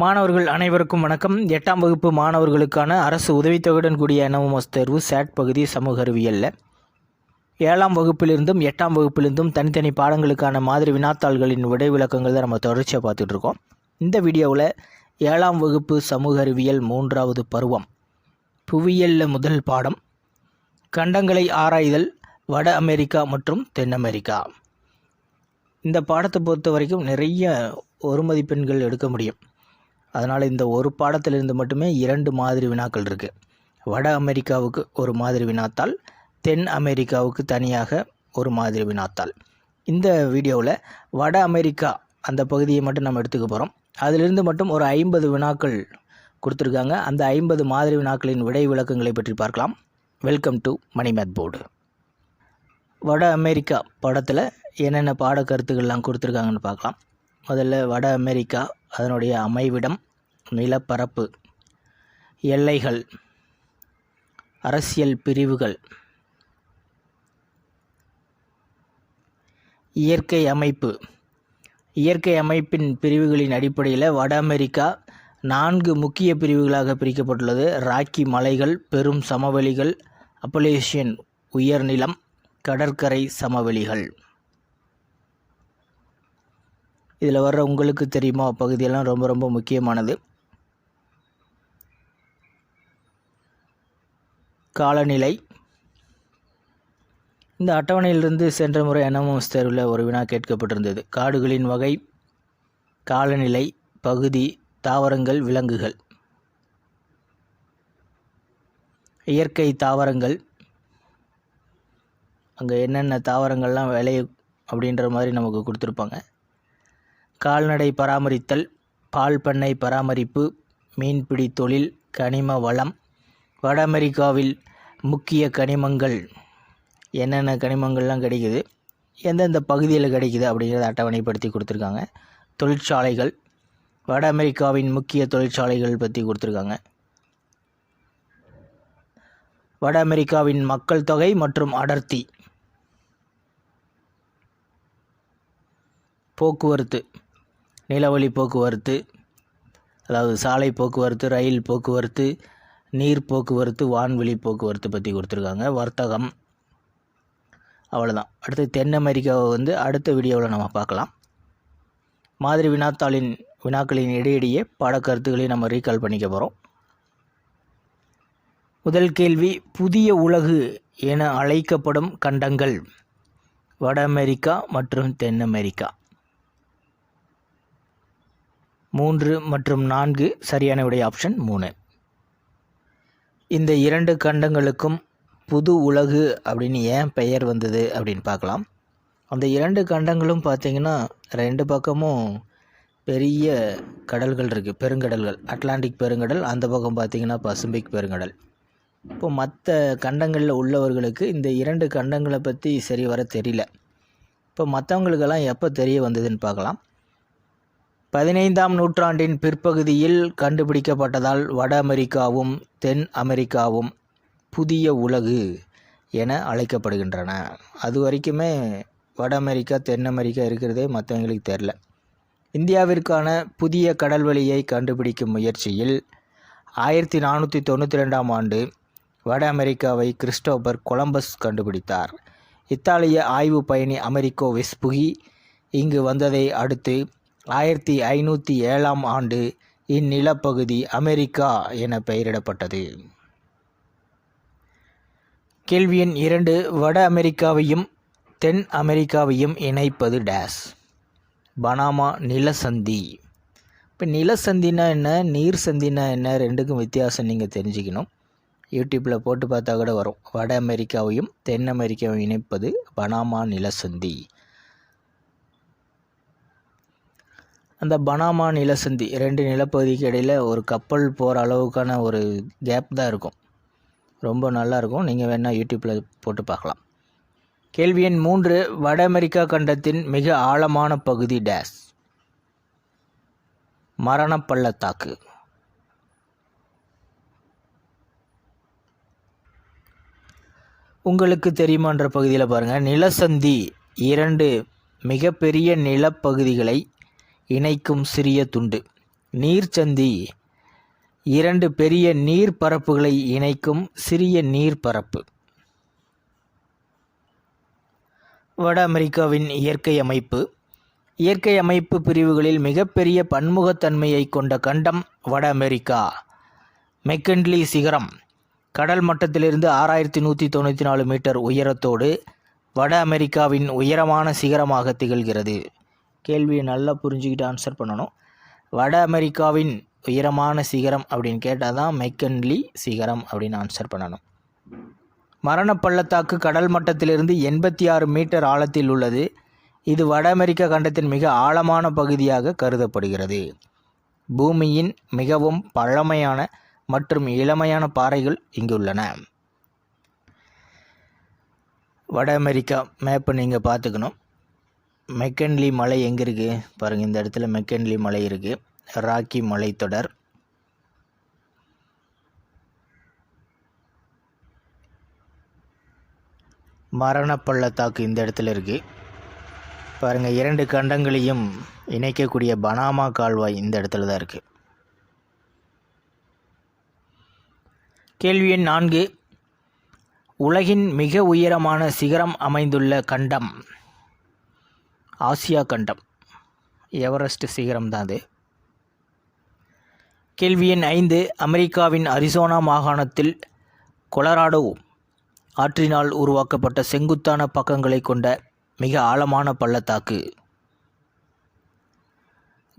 மாணவர்கள் அனைவருக்கும் வணக்கம். எட்டாம் வகுப்பு மாணவர்களுக்கான அரசு உதவித்தொகையுடன் கூடிய என்எம்எஸ் தேர்வு சேட் பகுதி சமூக அறிவியலில் ஏழாம் வகுப்பிலிருந்தும் எட்டாம் வகுப்பிலிருந்தும் தனித்தனி பாடங்களுக்கான மாதிரி வினாத்தாள்களின் விடை விளக்கங்கள் தான் நம்ம தொடர்ச்சியாக பார்த்துட்ருக்கோம். இந்த வீடியோவில் ஏழாம் வகுப்பு சமூக அறிவியல் மூன்றாவது பருவம். புவியியலில் முதல் பாடம். கண்டங்களை ஆராய்தல் வட அமெரிக்கா மற்றும் தென் அமெரிக்கா. இந்த பாடத்தை பொறுத்த வரைக்கும் நிறைய ஒரு மதிப்பெண்கள் எடுக்க முடியும். அதனால் இந்த ஒரு பாடத்திலிருந்து மட்டுமே இரண்டு மாதிரி வினாக்கள் இருக்குது வட அமெரிக்காவுக்கு ஒரு மாதிரி வினாத்தாள் தென் அமெரிக்காவுக்கு தனியாக ஒரு மாதிரி வினாத்தாள். இந்த வீடியோவில் வட அமெரிக்கா அந்த பகுதியை மட்டும் நம்ம எடுத்துக்க போகிறோம் அதிலிருந்து மட்டும் ஒரு ஐம்பது வினாக்கள் கொடுத்துருக்காங்க. அந்த ஐம்பது மாதிரி வினாக்களின் விடை விளக்கங்களை பற்றி பார்க்கலாம். Welcome to Mani math board வட அமெரிக்கா படத்தில் என்னென்ன பாட கருத்துக்கள்லாம் கொடுத்துருக்காங்கன்னு பார்க்கலாம். முதல்ல வட அமெரிக்கா அதனுடைய அமைவிடம் நிலப்பரப்பு எல்லைகள் அரசியல் பிரிவுகள் இயற்கை அமைப்பு. இயற்கை அமைப்பின் பிரிவுகளின் அடிப்படையில் வட அமெரிக்கா நான்கு முக்கிய பிரிவுகளாக பிரிக்கப்பட்டுள்ளது. ராக்கி மலைகள் பெரும் சமவெளிகள் அப்பலேஷியன் உயர்நிலம் கடற்கரை சமவெளிகள். இதில் வர்ற உங்களுக்கு தெரியுமா? பகுதியெல்லாம் ரொம்ப ரொம்ப முக்கியமானது. காலநிலை. இந்த அட்டவணையிலிருந்து சென்ற முறை என்எம்எஸ் தேர்வில் ஒரு வினா கேட்கப்பட்டிருந்தது. காடுகளின் வகை காலநிலை பகுதி தாவரங்கள் விலங்குகள். இயற்கை தாவரங்கள். அங்கே என்னென்ன தாவரங்கள்லாம் விளையும் அப்படின்ற மாதிரி நமக்கு கொடுத்துருப்பாங்க. கால்நடை பராமரித்தல் பால் பண்ணை பராமரிப்பு மீன்பிடி தொழில் கனிம வளம் வட அமெரிக்காவில் முக்கிய கனிமங்கள் என்னென்ன கனிமங்கள்லாம் கிடைக்குது எந்தெந்த பகுதியில் கிடைக்குது அப்படிங்கிறத அட்டவணைப்படுத்தி கொடுத்துருக்காங்க. தொழிற்சாலைகள் வட அமெரிக்காவின் முக்கிய தொழிற்சாலைகள் பற்றி கொடுத்துருக்காங்க. வட அமெரிக்காவின் மக்கள் தொகை மற்றும் அடர்த்தி. போக்குவரத்து. நிலவழி போக்குவரத்து அதாவது சாலை போக்குவரத்து ரயில் போக்குவரத்து நீர் போக்குவரத்து வான்வெளி போக்குவரத்து பற்றி கொடுத்துருக்காங்க. வர்த்தகம். அவ்வளோதான் அடுத்து தென் அமெரிக்காவை வந்து அடுத்த வீடியோவில் நம்ம பார்க்கலாம். மாதிரி வினாத்தாளின் வினாக்களின் இடையிடையே பாடக்கருத்துக்களை நம்ம ரீகால் பண்ணிக்க போகிறோம் முதல் கேள்வி புதிய உலகு என அழைக்கப்படும் கண்டங்கள் வட அமெரிக்கா மற்றும் தென் அமெரிக்கா. மூன்று மற்றும் நான்கு சரியான விடை ஆப்ஷன் மூணு. இந்த இரண்டு கண்டங்களுக்கும் புது உலகு அப்படின்னு ஏன் பெயர் வந்தது அப்படின்னு பார்க்கலாம். அந்த இரண்டு கண்டங்களும் பார்த்திங்கன்னா ரெண்டு பக்கமும் பெரிய கடல்கள் இருக்குது பெருங்கடல்கள். அட்லாண்டிக் பெருங்கடல் அந்த பக்கம் பார்த்திங்கன்னா பசிபிக் பெருங்கடல். இப்போ மற்ற கண்டங்களில் உள்ளவர்களுக்கு இந்த இரண்டு கண்டங்களை பற்றி சரி வர தெரியல. இப்போ மற்றவங்களுக்கெல்லாம் எப்போ தெரிய வந்ததுன்னு பார்க்கலாம். பதினைந்தாம் நூற்றாண்டின் பிற்பகுதியில் கண்டுபிடிக்கப்பட்டதால் வட அமெரிக்காவும் தென் அமெரிக்காவும் புதிய உலகு என அழைக்கப்படுகின்றன. அது வரைக்குமே வட அமெரிக்கா தென் அமெரிக்கா இருக்கிறதே மற்றவங்களுக்கு தெரில இந்தியாவிற்கான புதிய கடல்வழியை கண்டுபிடிக்கும் முயற்சியில் ஆயிரத்தி நானூற்றி தொண்ணூற்றி ரெண்டாம் ஆண்டு வட அமெரிக்காவை கிறிஸ்டோபர் கொலம்பஸ் கண்டுபிடித்தார். இத்தாலிய ஆய்வு பயணி அமெரிக்கோ வெஸ்புகி இங்கு வந்ததை அடுத்து ஆயிரத்தி ஐநூற்றி ஏழாம் ஆண்டு இந்நிலப்பகுதி அமெரிக்கா என பெயரிடப்பட்டது. கேள்வி எண் இரண்டு வட அமெரிக்காவையும் தென் அமெரிக்காவையும் இணைப்பது டேஸ். பனாமா நிலசந்தி. இப்போ நிலசந்தினா என்ன நீர் சந்தினா என்ன ரெண்டுக்கும் வித்தியாசம் நீங்கள் தெரிஞ்சுக்கணும். யூடியூப்பில் போட்டு பார்த்தா கூட வரும். வட அமெரிக்காவையும் தென் அமெரிக்காவையும் இணைப்பது பனாமா நிலசந்தி. அந்த பனாமா நிலசந்தி ரெண்டு நிலப்பகுதிக்கு இடையில் ஒரு கப்பல் போகிற அளவுக்கான ஒரு கேப் தான் இருக்கும். ரொம்ப நல்லாயிருக்கும் நீங்கள் வேணால் யூடியூப்பில் போட்டு பார்க்கலாம். கேள்வி எண் மூன்று வட அமெரிக்கா கண்டத்தின் மிக ஆழமான பகுதி டேஸ் மரண பள்ளத்தாக்கு. உங்களுக்கு தெரியுமான்ற பகுதியில் பாருங்கள் நிலசந்தி இரண்டு மிகப்பெரிய நிலப்பகுதிகளை இணைக்கும் சிறிய துண்டு. நீர்ச்சந்தி. இரண்டு பெரிய நீர்ப்பரப்புகளை இணைக்கும் சிறிய நீர்ப்பரப்பு. வட அமெரிக்காவின் இயற்கை அமைப்பு. இயற்கை அமைப்பு பிரிவுகளில் மிகப்பெரிய பன்முகத்தன்மையை கொண்ட கண்டம் வட அமெரிக்கா. மெக்கன்லி சிகரம். கடல் மட்டத்திலிருந்து ஆறாயிரத்தி நூற்றி தொண்ணூற்றி நாலு மீட்டர் உயரத்தோடு வட அமெரிக்காவின் உயரமான சிகரமாக திகழ்கிறது. கேள்வியை நல்லா புரிஞ்சுக்கிட்டு ஆன்சர் பண்ணணும். வட அமெரிக்காவின் உயரமான சிகரம் அப்படின்னு கேட்டால் தான் மெக்கன்லி சிகரம் அப்படின்னு ஆன்சர் பண்ணணும். மரண பள்ளத்தாக்கு கடல் மட்டத்திலிருந்து எண்பத்தி ஆறு மீட்டர் ஆழத்தில் உள்ளது. இது வட அமெரிக்க கண்டத்தின் மிக ஆழமான பகுதியாக கருதப்படுகிறது. பூமியின் மிகவும் பழமையான மற்றும் இளமையான பாறைகள் இங்கு உள்ளன. வட அமெரிக்கா மேப்பை நீங்கள் பார்த்துக்கணும். மெக்கன்லி மலை எங்கே இருக்குது பாருங்கள் இந்த இடத்துல மெக்கன்லி மலை இருக்குது ராக்கி மலைத்தொடர் மரண பள்ளத்தாக்கு இந்த இடத்துல இருக்குது பாருங்கள் இரண்டு கண்டங்களையும் இணைக்கக்கூடிய பனாமா கால்வாய் இந்த இடத்துல தான் இருக்குது கேள்வி எண் நான்கு. உலகின் மிக உயரமான சிகரம் அமைந்துள்ள கண்டம். ஆசியா கண்டம். எவரெஸ்ட் சிகரம் தான் அது. கேள்வி எண் ஐந்து அமெரிக்காவின் அரிசோனா மாகாணத்தில் கொலராடோ ஆற்றினால் உருவாக்கப்பட்ட செங்குத்தான பக்கங்களை கொண்ட மிக ஆழமான பள்ளத்தாக்கு.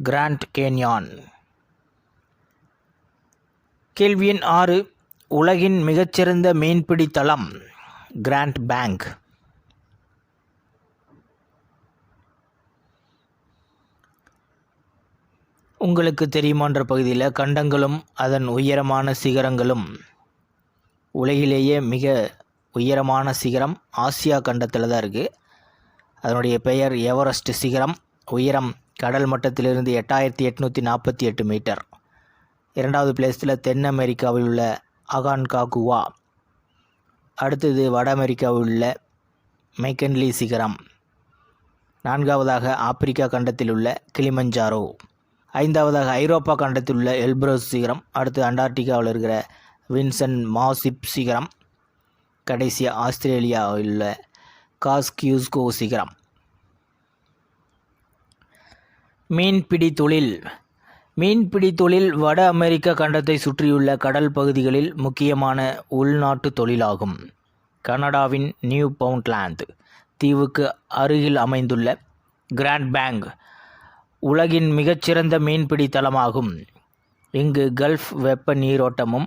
Grand Canyon. கேள்வி எண் ஆறு உலகின் மிகச்சிறந்த மீன்பிடி தளம் கிராண்ட் பேங்க். உங்களுக்கு தெரியுமான்ற பகுதியில் கண்டங்களும் அதன் உயரமான சிகரங்களும். உலகிலேயே மிக உயரமான சிகரம் ஆசியா கண்டத்தில் தான் இருக்குது அதனுடைய பெயர் எவரெஸ்ட் சிகரம். உயரம் கடல் மட்டத்திலிருந்து எட்டாயிரத்தி எட்நூற்றி நாற்பத்தி எட்டு மீட்டர். இரண்டாவது பிளேஸில் தென் அமெரிக்காவில் உள்ள அகான்காகுவா. அடுத்தது வட அமெரிக்காவில் உள்ள மெக்கன்லி சிகரம். நான்காவதாக ஆப்பிரிக்கா கண்டத்தில் உள்ள கிளிமஞ்சாரோ. ஐந்தாவதாக ஐரோப்பா கண்டத்தில் உள்ள எல்ப்ரோஸ் சிகரம் அடுத்து அண்டார்டிகாவில் இருக்கிற வின்சன் மாசிப் சிகரம் கடைசியாக ஆஸ்திரேலியாவில் உள்ள காஸ்கியூஸ்கோ சிகரம். மீன்பிடி தொழில். மீன்பிடி தொழில் வட அமெரிக்க கண்டத்தை சுற்றியுள்ள கடல் பகுதிகளில் முக்கியமான உள்நாட்டு தொழிலாகும். கனடாவின் நியூ பவுண்ட்லாந்து தீவுக்கு அருகில் அமைந்துள்ள கிராண்ட் பேங்க் உலகின் மிகச்சிறந்த மீன்பிடி தளமாகும் இங்கு கல்ஃப் வெப்ப நீரோட்டமும்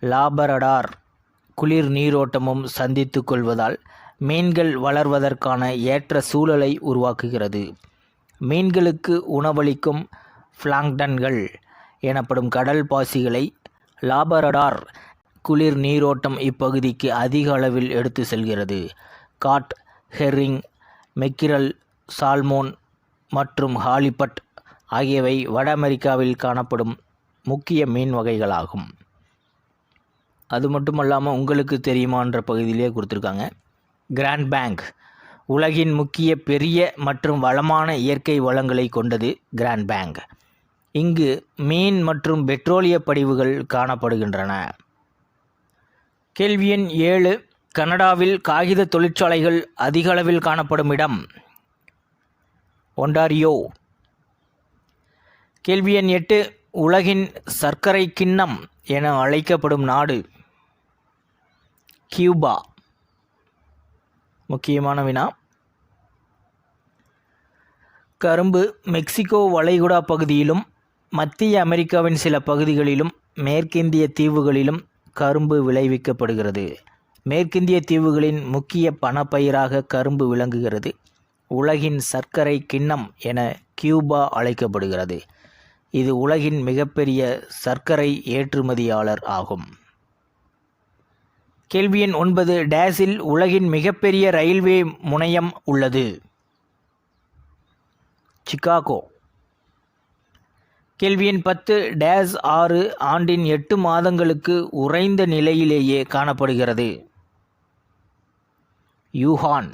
லாபரடார் குளிர் நீரோட்டமும் சந்தித்து கொள்வதால் மீன்கள் வளர்வதற்கான ஏற்ற சூழலை உருவாக்குகிறது. மீன்களுக்கு உணவளிக்கும் பிளாங்டன்கள் எனப்படும் கடல் பாசிகளை லாபரடார் குளிர் நீரோட்டம் இப்பகுதிக்கு அதிக அளவில் எடுத்து செல்கிறது. காட் ஹெர்ரிங் மெக்கிரல் சால்மோன் மற்றும் ஹாலிபட் ஆகியவை வட அமெரிக்காவில் காணப்படும் முக்கிய மீன் வகைகளாகும். அது மட்டுமல்லாமல் உங்களுக்கு தெரியுமான்ற பகுதியிலே கொடுத்துருக்காங்க. கிராண்ட் பேங்க் உலகின் முக்கிய பெரிய மற்றும் வளமான இயற்கை வளங்களை கொண்டது கிராண்ட் பேங்க் இங்கு மீன் மற்றும் பெட்ரோலிய படிவுகள் காணப்படுகின்றன. கேள்வி எண் ஏழு கனடாவில் காகித தொழிற்சாலைகள் அதிகளவில் காணப்படும் இடம். ஒண்டாரியோ கேள்வி எண் எட்டு உலகின் சர்க்கரை கிண்ணம் என அழைக்கப்படும் நாடு கியூபா. முக்கியமான வினா. கரும்பு மெக்சிகோ வளைகுடா பகுதியிலும் மத்திய அமெரிக்காவின் சில பகுதிகளிலும் மேற்கிந்திய தீவுகளிலும் கரும்பு விளைவிக்கப்படுகிறது. மேற்கிந்திய தீவுகளின் முக்கிய பணப்பயிராக கரும்பு விளங்குகிறது. உலகின் சர்க்கரை கிண்ணம் என கியூபா அழைக்கப்படுகிறது. இது உலகின் மிகப்பெரிய சர்க்கரை ஏற்றுமதியாளர் ஆகும். கேள்வி எண் ஒன்பது. டேஸில் உலகின் மிகப்பெரிய ரயில்வே முனையம் உள்ளது. சிகாகோ கேள்வி எண் பத்து. டேஸ் ஆறு ஆண்டின் எட்டு மாதங்களுக்கு உறைந்த நிலையிலேயே காணப்படுகிறது. யூஹான்.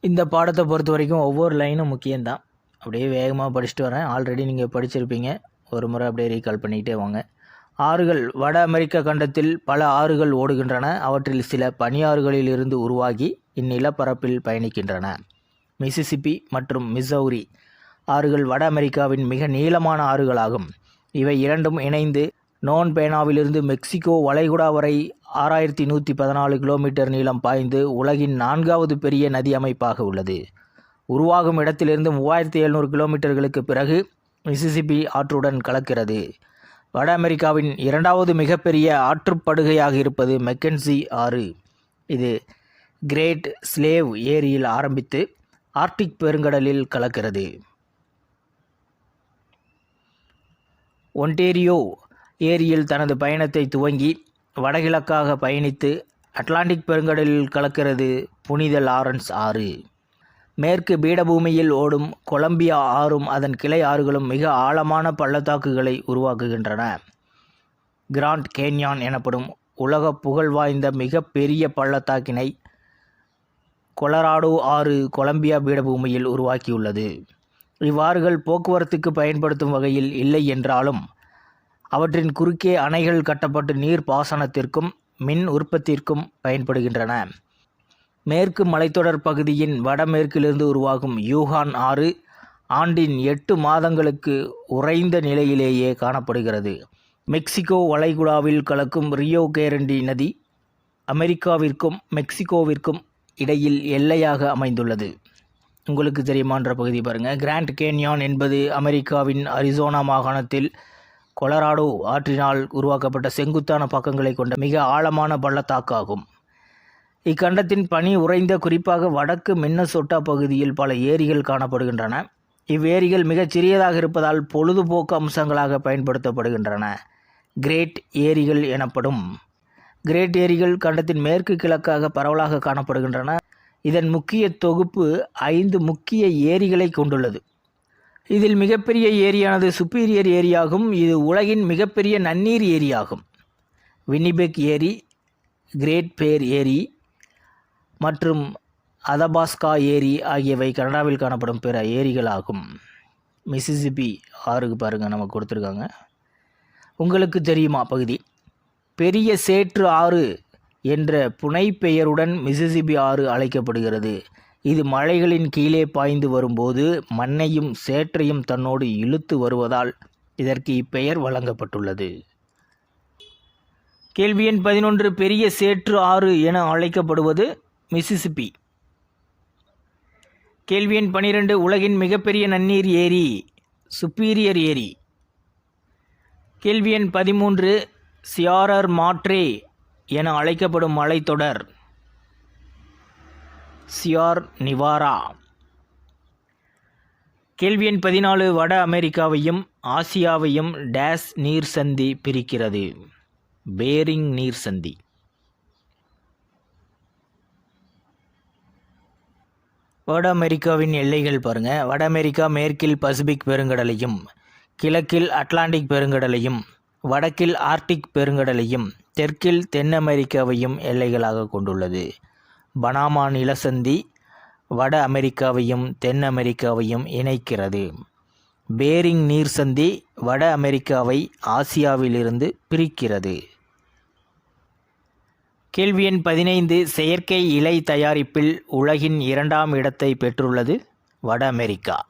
இந்த பாடத்தை பொறுத்த வரைக்கும் ஒவ்வொரு லைனும் முக்கியம்தான். அப்படியே வேகமாக படிச்சுட்டு வரேன். ஆல்ரெடி நீங்கள் படிச்சிருப்பீங்க. ஒரு முறை அப்படியே ரீகால் பண்ணிக்கிட்டே வாங்க. ஆறுகள் வட அமெரிக்க கண்டத்தில் பல ஆறுகள் ஓடுகின்றன. அவற்றில் சில பனியாறுகளில் இருந்து உருவாகி இந்நிலப்பரப்பில் பயணிக்கின்றன. மிசிசிப்பி மற்றும் மிசௌரி ஆறுகள் வட அமெரிக்காவின் மிக நீளமான ஆறுகளாகும். இவை இரண்டும் இணைந்து நோன் பேனாவிலிருந்து மெக்சிகோ வளைகுடா வரை ஆறாயிரத்தி நூற்றி பதினாலு கிலோமீட்டர் நீளம் பாய்ந்து உலகின் நான்காவது பெரிய நதி அமைப்பாக உள்ளது. உருவாகும் இடத்திலிருந்து மூவாயிரத்தி எழுநூறு கிலோமீட்டர்களுக்கு பிறகு மிசிசிபி ஆற்றுடன் கலக்கிறது. வட அமெரிக்காவின் இரண்டாவது மிகப்பெரிய ஆற்றுப்படுகையாக இருப்பது மெக்கன்சி ஆறு. இது கிரேட் ஸ்லேவ் ஏரியில் ஆரம்பித்து ஆர்க்டிக் பெருங்கடலில் கலக்கிறது. ஒன்டேரியோ ஏரியில் தனது பயணத்தை துவங்கி வடகிழக்காக பயணித்து அட்லாண்டிக் பெருங்கடலில் கலக்கிறது புனித லாரன்ஸ் ஆறு. மேற்கு பீடபூமியில் ஓடும் கொலம்பியா ஆறும் அதன் கிளை ஆறுகளும் மிக ஆழமான பள்ளத்தாக்குகளை உருவாக்குகின்றன. கிராண்ட் கேன்யான் எனப்படும் உலக புகழ் வாய்ந்த மிக பெரிய பள்ளத்தாக்கினை கொலராடோ ஆறு கொலம்பியா பீடபூமியில் உருவாக்கியுள்ளது. இவ்வாறுகள் போக்குவரத்துக்கு பயன்படுத்தும் வகையில் இல்லை என்றாலும் அவற்றின் குறுக்கே அணைகள் கட்டப்பட்டு நீர் பாசனத்திற்கும் மின் உற்பத்திற்கும் பயன்படுகின்றன. மேற்கு மலைத்தொடர் பகுதியின் வடமேற்கிலிருந்து உருவாகும் யூகான் ஆறு ஆண்டின் எட்டு மாதங்களுக்கு உறைந்த நிலையிலேயே காணப்படுகிறது. மெக்சிகோ வளைகுடாவில் கலக்கும் ரியோ கேரண்டி நதி அமெரிக்காவிற்கும் மெக்சிகோவிற்கும் இடையில் எல்லையாக அமைந்துள்ளது. உங்களுக்கு தெரியுமான்ற பகுதி பாருங்கள் கிராண்ட் கேன்யான் என்பது அமெரிக்காவின் அரிசோனா மாகாணத்தில் கொலராடோ ஆற்றினால் உருவாக்கப்பட்ட செங்குத்தான பக்கங்களை கொண்ட மிக ஆழமான பள்ளத்தாக்காகும். இக்கண்டத்தின் பனி உறைந்த குறிப்பாக வடக்கு மின்னசொட்டா பகுதியில் பல ஏரிகள் காணப்படுகின்றன. இவ்வேரிகள் மிகச் சிறியதாக இருப்பதால் பொழுதுபோக்கு அம்சங்களாக பயன்படுத்தப்படுகின்றன. கிரேட் ஏரிகள் எனப்படும். கிரேட் ஏரிகள் கண்டத்தின் மேற்கு கிழக்காக பரவலாக காணப்படுகின்றன. இதன் முக்கிய தொகுப்பு ஐந்து முக்கிய ஏரிகளை கொண்டுள்ளது. இதில் மிகப்பெரிய ஏரியானது சுப்பீரியர் ஏரியாகும். இது உலகின் மிகப்பெரிய நன்னீர் ஏரியாகும். வினிபெக் ஏரி கிரேட் பேர் ஏரி மற்றும் அதபாஸ்கா ஏரி ஆகியவை கனடாவில் காணப்படும் பிற ஏரிகளாகும். மிசிசிபி ஆறுக்கு பாருங்கள் நமக்கு கொடுத்துருக்காங்க. உங்களுக்கு தெரியுமா பகுதி? பெரிய சேற்று ஆறு என்ற புனைப்பெயருடன் மிசிசிபி ஆறு அழைக்கப்படுகிறது. இது மலைகளின் கீழே பாய்ந்து வரும்போது மண்ணையும் சேற்றையும் தன்னோடு இழுத்து வருவதால் இதற்கு இப்பெயர் வழங்கப்பட்டுள்ளது. கேள்வி எண் பதினொன்று பெரிய சேற்று ஆறு என அழைக்கப்படுவது மிசிசிப்பி. கேள்வி எண் பனிரெண்டு உலகின் மிகப்பெரிய நன்னீர் ஏரி சுப்பீரியர் ஏரி. கேள்வி எண் பதிமூன்று சியாரர் மாற்றே என அழைக்கப்படும் மலைத்தொடர். சியார் நிவாரா? கேள்வி எண் பதினாலு வட அமெரிக்காவையும் ஆசியாவையும் டேஸ் நீர் சந்தி பிரிக்கிறது. பேரிங் நீர் சந்தி வட அமெரிக்காவின் எல்லைகள் பாருங்கள் வட அமெரிக்கா மேற்கில் பசிபிக் பெருங்கடலையும் கிழக்கில் அட்லாண்டிக் பெருங்கடலையும் வடக்கில் ஆர்க்டிக் பெருங்கடலையும் தெற்கில் தென் அமெரிக்காவையும் எல்லைகளாக கொண்டுள்ளது. பனாமா நிலசந்தி வட அமெரிக்காவையும் தென் அமெரிக்காவையும் இணைக்கிறது. பேரிங் நீர் சந்தி வட அமெரிக்காவை ஆசியாவிலிருந்து பிரிக்கிறது. கேள்வி எண் பதினைந்து செயற்கை இலை தயாரிப்பில் உலகின் இரண்டாம் இடத்தை பெற்றுள்ளது வட அமெரிக்கா.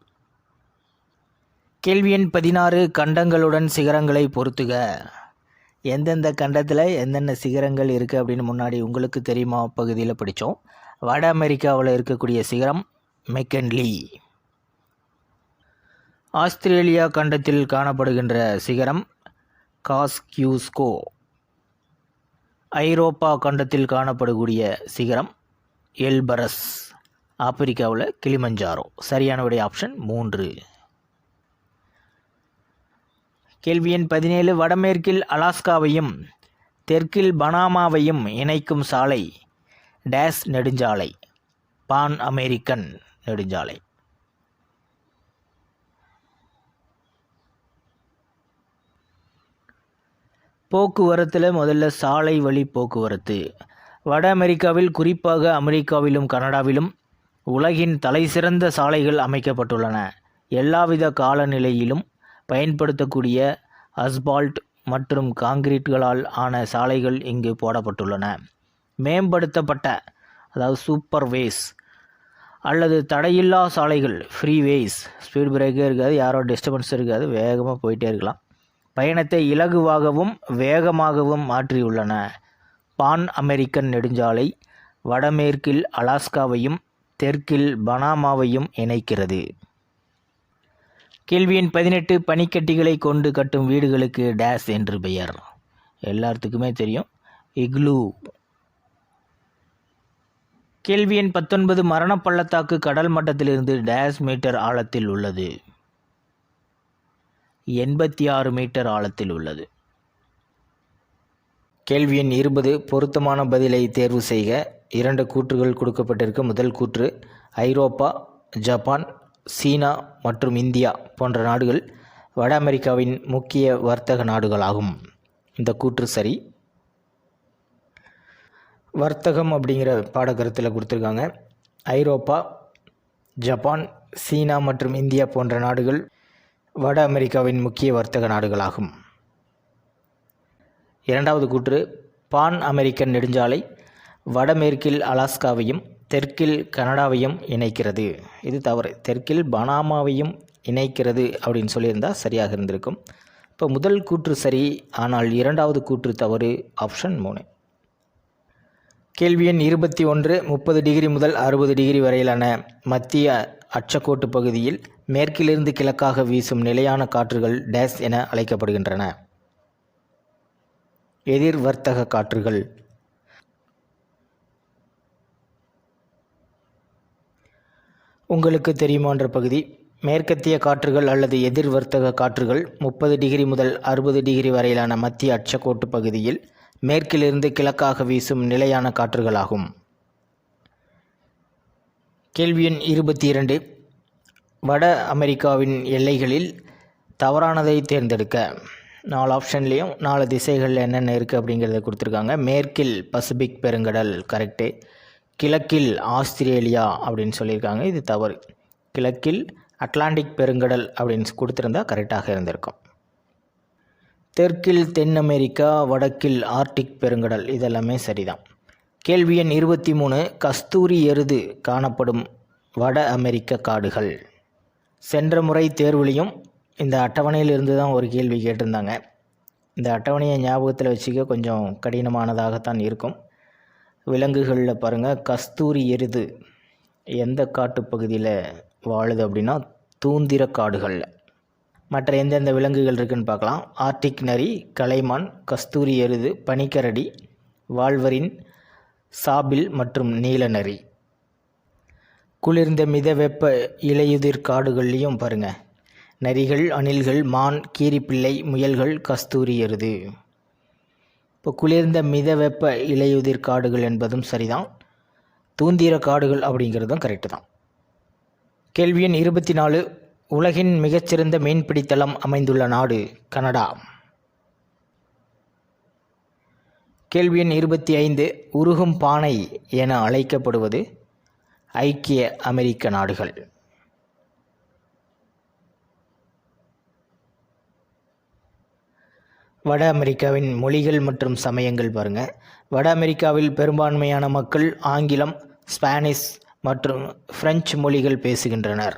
கேள்வி எண் பதினாறு கண்டங்களுடன் சிகரங்களை பொறுத்துக எந்தெந்த கண்டத்தில் எந்தெந்த சிகரங்கள் இருக்குது அப்படின்னு முன்னாடி உங்களுக்கு தெரியுமா பகுதியில் படித்தோம் வட அமெரிக்காவில் இருக்கக்கூடிய சிகரம் மெக்கன்லி. ஆஸ்திரேலியா கண்டத்தில் காணப்படுகின்ற சிகரம் காஸ்கியூஸ்கோ. ஐரோப்பா கண்டத்தில் காணப்படக்கூடிய சிகரம் எல்பரஸ். ஆப்பிரிக்காவில் கிளிமஞ்சாரோ. சரியானவுடைய ஆப்ஷன் மூன்று. கேள்வி எண் பதினேழு வடமேற்கில் அலாஸ்காவையும் தெற்கில் பனாமாவையும் இணைக்கும் சாலை டேஸ் நெடுஞ்சாலை பான் அமெரிக்கன் நெடுஞ்சாலை. போக்குவரத்தில் முதல்ல சாலை வழி போக்குவரத்து. வட அமெரிக்காவில் குறிப்பாக அமெரிக்காவிலும் கனடாவிலும் உலகின் தலைசிறந்த சாலைகள் அமைக்கப்பட்டுள்ளன. எல்லாவித காலநிலையிலும் பயன்படுத்தக்கூடிய அஸ்பால்ட் மற்றும் காங்கிரீட்டுகளால் ஆன சாலைகள் இங்கு போடப்பட்டுள்ளன. மேம்படுத்தப்பட்ட அதாவது சூப்பர் வேஸ் அல்லது தடையில்லா சாலைகள் ஃப்ரீ வேஸ் ஸ்பீட் பிரேக்கே இருக்காது யாரோ டிஸ்டர்பன்ஸ் இருக்காது வேகமாக போயிட்டே இருக்கலாம். பயணத்தை இலகுவாகவும் வேகமாகவும் மாற்றியுள்ளன. பான் அமெரிக்கன் நெடுஞ்சாலை வடமேற்கில் அலாஸ்காவையும் தெற்கில் பனாமாவையும் இணைக்கிறது. கேள்வியின் பதினெட்டு பனிக்கட்டிகளை கொண்டு கட்டும் வீடுகளுக்கு டேஸ் என்று பெயர். எல்லாத்துக்குமே தெரியும். இக்லூ. கேள்வியின் பத்தொன்பது மரணப்பள்ளத்தாக்கு கடல் மட்டத்திலிருந்து டேஸ் மீட்டர் ஆழத்தில் உள்ளது. எண்பத்தி ஆறு மீட்டர் ஆழத்தில் உள்ளது. கேள்வி எண் இருபது பொருத்தமான பதிலை தேர்வு செய்க. இரண்டு கூற்றுகள் கொடுக்கப்பட்டிருக்க. முதல் கூற்று ஐரோப்பா ஜப்பான் சீனா மற்றும் இந்தியா போன்ற நாடுகள் வட அமெரிக்காவின் முக்கிய வர்த்தக நாடுகளாகும். இந்த கூற்று சரி. வர்த்தகம் அப்படிங்கிற பாடக்கருத்தில் கொடுத்துருக்காங்க. ஐரோப்பா ஜப்பான் சீனா மற்றும் இந்தியா போன்ற நாடுகள் வட அமெரிக்காவின் முக்கிய வர்த்தக நாடுகளாகும். இரண்டாவது கூற்று பான் அமெரிக்கன் நெடுஞ்சாலை வடமேற்கில் அலாஸ்காவையும் தெற்கில் கனடாவையும் இணைக்கிறது. இது தவறு. தெற்கில் பனாமாவையும் இணைக்கிறது அப்படின்னு சொல்லியிருந்தால் சரியாக இருந்திருக்கும். இப்போ முதல் கூற்று சரி ஆனால் இரண்டாவது கூற்று தவறு ஆப்ஷன் மூணு. கேள்வி எண் இருபத்தி ஒன்று முப்பது டிகிரி முதல் அறுபது டிகிரி வரையிலான மத்திய அச்சக்கோட்டு பகுதியில் மேற்கிலிருந்து கிழக்காக வீசும் நிலையான காற்றுகள் டேஸ் என அழைக்கப்படுகின்றன. எதிர் வர்த்தக காற்றுகள். உங்களுக்கு தெரியுமான்ற பகுதி. மேற்கத்திய காற்றுகள் அல்லது எதிர் வர்த்தக காற்றுகள் முப்பது டிகிரி முதல் அறுபது டிகிரி வரையிலான மத்திய அச்சக்கோட்டு பகுதியில் மேற்கிலிருந்து கிழக்காக வீசும் நிலையான காற்றுகளாகும். கேள்வி எண் இருபத்தி இரண்டு வட அமெரிக்காவின் எல்லைகளில் தவறானதை தேர்ந்தெடுக்க. நாலு ஆப்ஷன்லேயும் நாலு திசைகளில் என்னென்ன இருக்குது அப்படிங்கிறத கொடுத்துருக்காங்க. மேற்கில் பசிபிக் பெருங்கடல் கரெக்டு கிழக்கில் ஆஸ்திரேலியா அப்படின்னு சொல்லியிருக்காங்க. இது தவறு. கிழக்கில் அட்லாண்டிக் பெருங்கடல் அப்படின்னு கொடுத்துருந்தா கரெக்டாக இருந்திருக்கும். தெற்கில் தென் அமெரிக்கா வடக்கில் ஆர்டிக் பெருங்கடல் இதெல்லாமே சரிதான். கேள்வி எண் இருபத்தி மூணு கஸ்தூரி எருது காணப்படும் வட அமெரிக்க காடுகள். சென்ற முறை தேர்வுலையும் இந்த அட்டவணையில் இருந்து தான் ஒரு கேள்வி கேட்டிருந்தாங்க. இந்த அட்டவணையை ஞாபகத்தில் வச்சுக்க கொஞ்சம் கடினமானதாகத்தான் இருக்கும். விலங்குகளில் பாருங்கள் கஸ்தூரி எருது. எந்த காட்டுப்பகுதியில் வாழுது அப்படின்னா தூந்திர காடுகளில் மற்ற எந்தெந்த விலங்குகள் இருக்குன்னு பார்க்கலாம். ஆர்டிக் நரி கலைமான் கஸ்தூரி எருது பனிக்கரடி வால்வரின் சாபில் மற்றும் நீலநரி குளிர்ந்த மித வெப்ப இலையுதிர் காடுகள்லேயும் பாருங்கள் நரிகள் அணில்கள் மான் கீரிப்பிள்ளை முயல்கள் கஸ்தூரி எருது. இப்போ குளிர்ந்த மித வெப்ப இலையுதிர் காடுகள் என்பதும் சரிதான். தூந்திர காடுகள் அப்படிங்கிறதும் கரெக்டு தான். கேள்வி எண் இருபத்தி நாலு உலகின் மிகச்சிறந்த மீன்பிடித்தளம் அமைந்துள்ள நாடு கனடா. கேள்வி எண் இருபத்தி ஐந்து. உருகும் பானை என அழைக்கப்படுவது ஐக்கிய அமெரிக்க நாடுகள். வட அமெரிக்காவின் மொழிகள் மற்றும் சமயங்கள் பாருங்கள் வட அமெரிக்காவில் பெரும்பான்மையான மக்கள் ஆங்கிலம் ஸ்பானிஷ் மற்றும் பிரெஞ்சு மொழிகள் பேசுகின்றனர்.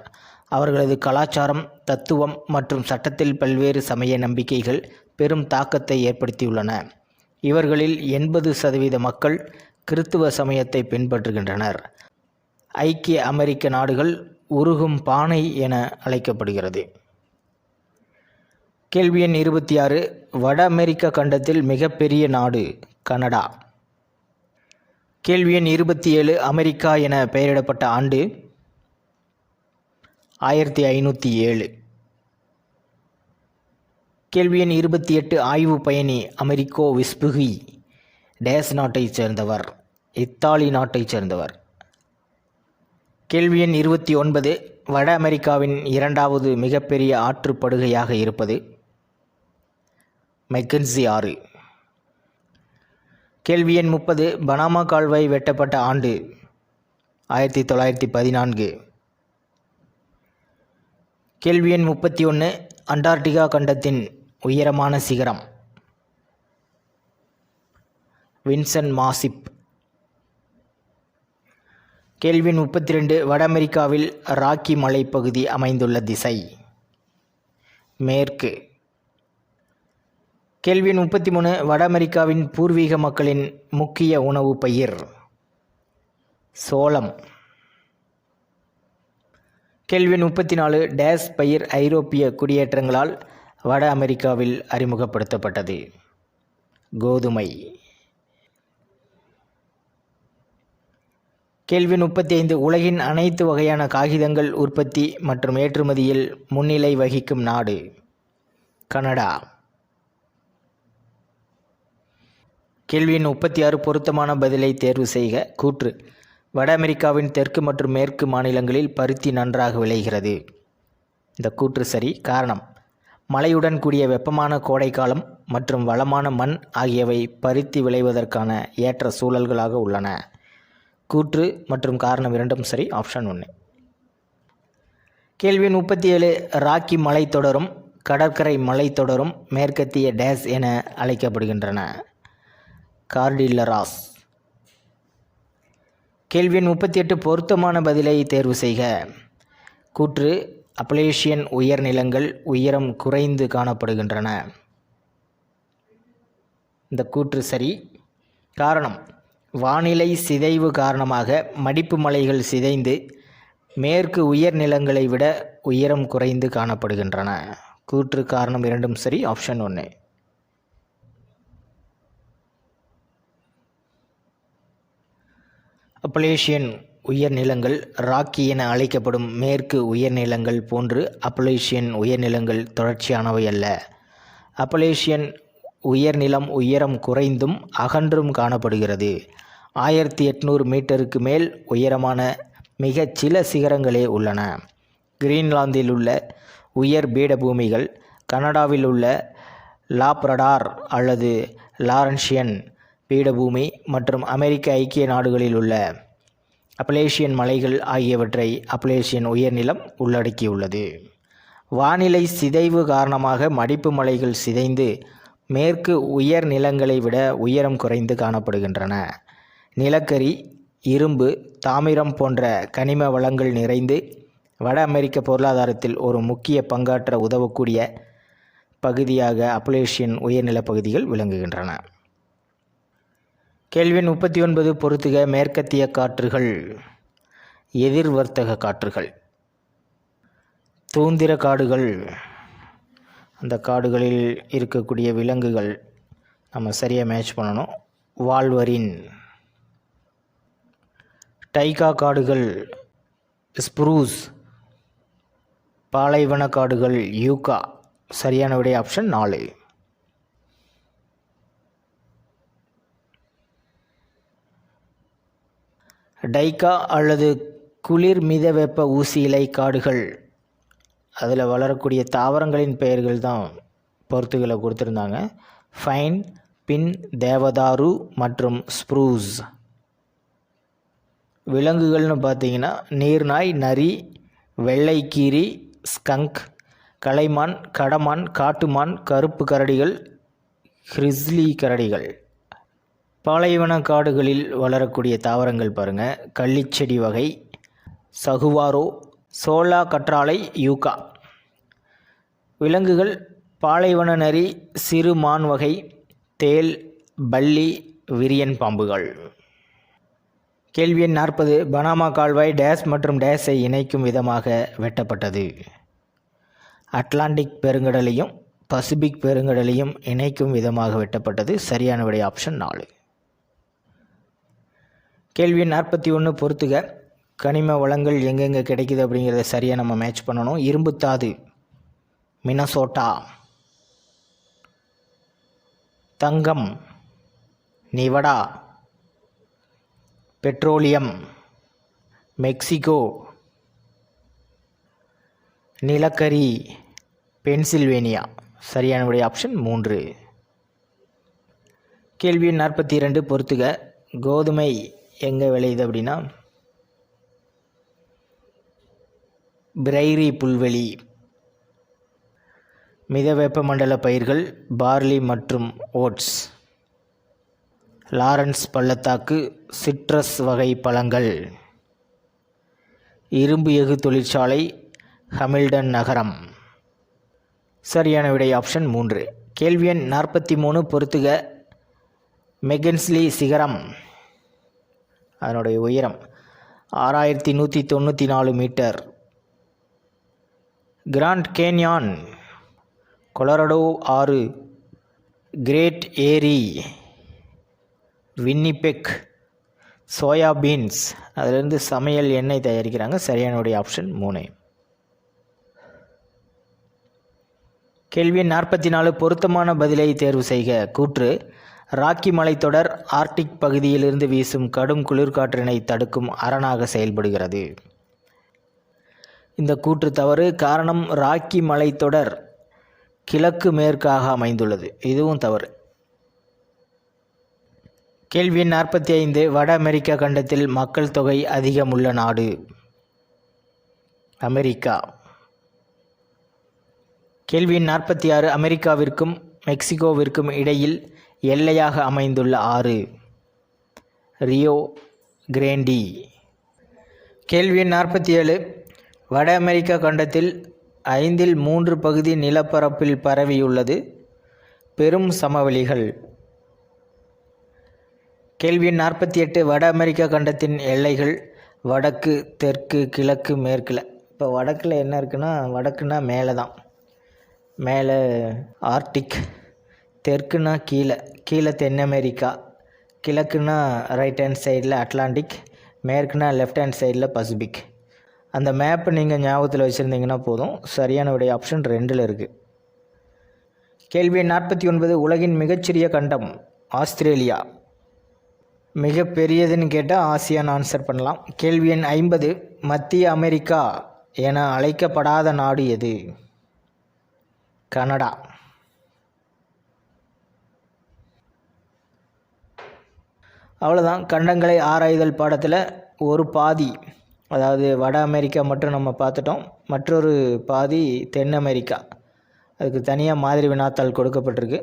அவர்களது கலாச்சாரம் தத்துவம் மற்றும் சட்டத்தில் பல்வேறு சமய நம்பிக்கைகள் பெரும் தாக்கத்தை ஏற்படுத்தியுள்ளன. இவர்களில் எண்பது சதவீத மக்கள் கிறித்துவ சமயத்தை பின்பற்றுகின்றனர். ஐக்கிய அமெரிக்க நாடுகள் உருகும் பானை என அழைக்கப்படுகிறது. கேள்வி எண் இருபத்தி ஆறு வட அமெரிக்க கண்டத்தில் மிகப்பெரிய நாடு கனடா. கேள்வி எண் இருபத்தி ஏழு அமெரிக்கா என பெயரிடப்பட்ட ஆண்டு ஆயிரத்தி ஐநூற்றி ஏழு. கேள்வி எண் இருபத்தி எட்டு ஆய்வு பயணி அமெரிக்கோ விஸ்புகி டேஸ் நாட்டைச் சேர்ந்தவர் இத்தாலி நாட்டைச் சேர்ந்தவர். கேள்வி எண் இருபத்தி ஒன்பது வட அமெரிக்காவின் இரண்டாவது மிகப்பெரிய ஆற்றுப்படுகையாக இருப்பது மெக்கன்சி ஆறு. கேள்வி எண் முப்பது. பனாமா கால்வாய் வெட்டப்பட்ட ஆண்டு ஆயிரத்தி தொள்ளாயிரத்தி பதினான்கு. கேள்வி எண் முப்பத்தி ஒன்று. அண்டார்டிகா கண்டத்தின் உயரமான சிகரம். Vinson Massif. கேள்வி எண் முப்பத்தி ரெண்டு. வட அமெரிக்காவில் ராக்கி மலைப்பகுதி அமைந்துள்ள திசை. மேற்கு. கேள்வி முப்பத்தி மூணு வட அமெரிக்காவின் பூர்வீக மக்களின் முக்கிய உணவு பயிர். சோளம். கேள்வி முப்பத்தி நாலு டேஸ் பயிர் ஐரோப்பிய குடியேற்றங்களால் வட அமெரிக்காவில் அறிமுகப்படுத்தப்பட்டது. கோதுமை. கேள்வி முப்பத்தி ஐந்து உலகின் அனைத்து வகையான காகிதங்கள் உற்பத்தி மற்றும் ஏற்றுமதியில் முன்னிலை வகிக்கும் நாடு. கனடா. கேள்வியின் முப்பத்தி ஆறு பொருத்தமான பதிலை தேர்வு செய்க. கூற்று. வட அமெரிக்காவின் தெற்கு மற்றும் மேற்கு மாநிலங்களில் பருத்தி நன்றாக விளைகிறது. இந்த கூற்று சரி. காரணம். மழையுடன் கூடிய வெப்பமான கோடைக்காலம் மற்றும் வளமான மண் ஆகியவை பருத்தி விளைவதற்கான ஏற்ற சூழல்களாக உள்ளன. கூற்று மற்றும் காரணம் இரண்டும் சரி. ஆப்ஷன் ஒன்று கேள்வி முப்பத்தி ஏழு ராக்கி மலைத்தொடரும் கடற்கரை மலைத்தொடரும் மேற்கத்திய டேஸ் என அழைக்கப்படுகின்றன. கார்டில்லராஸ். கேள்வி எண் முப்பத்தி எட்டு பொருத்தமான பதிலை தேர்வு செய்க. கூற்று அப்ளேஷியன் உயர்நிலங்கள் உயரம் குறைந்து காணப்படுகின்றன. இந்த கூற்று சரி. காரணம் வானிலை சிதைவு காரணமாக மடிப்பு மலைகள் சிதைந்து மேற்கு உயர்நிலங்களை விட உயரம் குறைந்து காணப்படுகின்றன. கூற்று காரணம் இரண்டும் சரி ஆப்ஷன் ஒன்று அப்பலேஷியன் உயர்நிலங்கள் ராக்கி என அழைக்கப்படும் மேற்கு உயர்நிலங்கள் போன்று அப்பலேஷியன் உயர்நிலங்கள் தொடர்ச்சியானவை அல்ல. அப்பலேஷியன் உயர்நிலம் உயரம் குறைந்தும் அகன்றும் காணப்படுகிறது. ஆயிரத்தி எட்நூறு மீட்டருக்கு மேல் உயரமான மிகச் சில சிகரங்களே உள்ளன. கிரீன்லாந்தில் உள்ள உயர் பீடபூமிகள் கனடாவில் உள்ள லாப்ரடார் அல்லது லாரன்ஷியன் பீடபூமி மற்றும் அமெரிக்க ஐக்கிய நாடுகளில் உள்ள அப்ளேஷியன் மலைகள் ஆகியவற்றை அப்ளேஷியன் உயர்நிலம் உள்ளடக்கியுள்ளது. வானிலை சிதைவு காரணமாக மடிப்பு மலைகள் சிதைந்து மேற்கு உயர் நிலங்களை விட உயரம் குறைந்து காணப்படுகின்றன. நிலக்கரி இரும்பு தாமிரம் போன்ற கனிம வளங்கள் நிறைந்து வட அமெரிக்க பொருளாதாரத்தில் ஒரு முக்கிய பங்காற்ற உதவக்கூடிய பகுதியாக அப்ளேஷியன் உயர்நிலப் பகுதிகள் விளங்குகின்றன. கேள்வி முப்பத்தி ஒன்பது பொறுத்துக மேற்கத்திய காற்றுகள். எதிர்வர்த்தக காற்றுகள். தூந்திர காடுகள். அந்த காடுகளில் இருக்கக்கூடிய விலங்குகள் நம்ம சரியாக மேட்ச் பண்ணணும். வால்வரின். டைகா காடுகள். ஸ்ப்ரூஸ். பாலைவன காடுகள். யூகா. சரியான விடைய ஆப்ஷன் நாலு. டைகா அல்லது குளிர் மித வெப்ப ஊசி இலை காடுகள். அதில் வளரக்கூடிய தாவரங்களின் பெயர்கள் தான் பொறுத்துகளை கொடுத்துருந்தாங்க. ஃபைன் பின் தேவதாரு மற்றும் ஸ்ப்ரூஸ். விலங்குகள்னு பார்த்தீங்கன்னா நீர்நாய் நரி வெள்ளைக்கீரி ஸ்கங்க் கலைமான் கடமான் காட்டுமான் கருப்பு கரடிகள் ஹிரிஸ்லி கரடிகள். பாலைவன காடுகளில் வளரக்கூடிய தாவரங்கள் பாருங்கள் கள்ளிச்செடி வகை சகுவாரோ சோலா கற்றாழை யூகா. விலங்குகள் பாலைவன நரி சிறு மான் வகை தேல் பல்லி விரியன் பாம்புகள். கேள்வி எண் நாற்பது. பனாமா கால்வாய் டேஸ் மற்றும் டேஸை இணைக்கும் விதமாக வெட்டப்பட்டது. அட்லாண்டிக் பெருங்கடலையும் பசிபிக் பெருங்கடலையும் இணைக்கும் விதமாக வெட்டப்பட்டது. சரியான விடை ஆப்ஷன் நாலு. கேள்வி நாற்பத்தி ஒன்று பொறுத்துக. கனிம வளங்கள் எங்கெங்கே கிடைக்குது அப்படிங்கிறத சரியாக நம்ம மேட்ச் பண்ணணும். இரும்புத்தாது மினசோட்டா. தங்கம் நிவடா. Petroleum Mexico. நிலக்கரி பென்சில்வேனியா. சரியான விடை ஆப்ஷன் மூன்று. கேள்வி நாற்பத்தி இரண்டு பொறுத்துக. கோதுமை எங்கே விளையுது அப்படின்னா பிரைரி புல்வெளி மித வெப்பமண்டல பயிர்கள் பார்லி மற்றும் ஓட்ஸ் லாரன்ஸ் பள்ளத்தாக்கு சிட்ரஸ் வகை பழங்கள் இரும்பு எஃகு தொழிற்சாலை ஹமில்டன் நகரம். சரியான விடை ஆப்ஷன் மூன்று. கேள்வி எண் நாற்பத்தி மூணு பொறுத்துக மெகன்ஸ்லி சிகரம். அதனுடைய உயரம் ஆறாயிரத்தி நூற்றி தொண்ணூற்றி நாலு மீட்டர். கிராண்ட் கேன்யான் கொலரடோ ஆறு கிரேட் ஏரி வின்னிபெக் சோயா பீன்ஸ். அதிலிருந்து சமையல் எண்ணெய் தயாரிக்கிறாங்க. சரியானுடைய ஆப்ஷன் மூணு. கேள்வி நாற்பத்தி நாலு பொருத்தமான பதிலை தேர்வு செய்க. கூற்று ராக்கி மலைத்தொடர் ஆர்டிக் பகுதியிலிருந்து வீசும் கடும் குளிர்காற்றினை தடுக்கும் அரணாக செயல்படுகிறது. இந்த கூற்று தவறு காரணம் ராக்கி மலைத்தொடர் கிழக்கு மேற்காக அமைந்துள்ளது. இதுவும் தவறு. கேள்வி நாற்பத்தி ஐந்து வட அமெரிக்கா கண்டத்தில் மக்கள் தொகை அதிகம் உள்ள நாடு அமெரிக்கா. கேள்வி நாற்பத்தி ஆறு. அமெரிக்காவிற்கும் மெக்சிகோவிற்கும் இடையில் எல்லையாக அமைந்துள்ள ஆறு. Rio Grande. கேள்வி எண் நாற்பத்தி ஏழு வட அமெரிக்கா கண்டத்தில் ஐந்தில் மூன்று பகுதி நிலப்பரப்பில் பரவியுள்ளது. பெரும் சமவெளிகள். கேள்வி எண் நாற்பத்தி எட்டு வட அமெரிக்கா கண்டத்தின் எல்லைகள் வடக்கு தெற்கு கிழக்கு மேற்கில். இப்போ வடக்கில் என்ன இருக்குன்னா வடக்குன்னா மேலே தான் மேலே ஆர்டிக் தெற்குனா கீழே கீழே தென் அமெரிக்கா கிழக்குனா ரைட் ஹேண்ட் சைடில் அட்லாண்டிக் மேற்குனா லெஃப்ட் ஹேண்ட் சைடில் பசிபிக் அந்த மேப்பை நீங்கள் ஞாபகத்தில் வச்சுருந்தீங்கன்னா போதும். சரியான உடைய ஆப்ஷன் ரெண்டில் இருக்குது கேள்வி நாற்பத்தி ஒன்பது உலகின் மிகச்சிறிய கண்டம் ஆஸ்திரேலியா. மிக பெரியதுன்னு கேட்டால் ஆசியான்னு ஆன்சர் பண்ணலாம். கேள்வி எண் ஐம்பது மத்திய அமெரிக்கா என அழைக்கப்படாத நாடு எது? கனடா. அவ்வளோதான் கண்டங்களை ஆராய்தல் பாடத்தில் ஒரு பாதி அதாவது வட அமெரிக்கா மட்டும் நம்ம பார்த்துட்டோம். மற்றொரு பாதி தென் அமெரிக்கா. அதுக்கு தனியாக மாதிரி வினாத்தாள் கொடுக்கப்பட்டிருக்கு.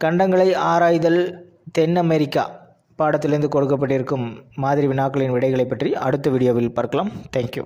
கண்டங்களை ஆராய்தல் தென் அமெரிக்கா பாடத்திலிருந்து கொடுக்கப்பட்டிருக்கும் மாதிரி வினாக்களின் விடைகளை பற்றி அடுத்த வீடியோவில் பார்க்கலாம். தேங்க்யூ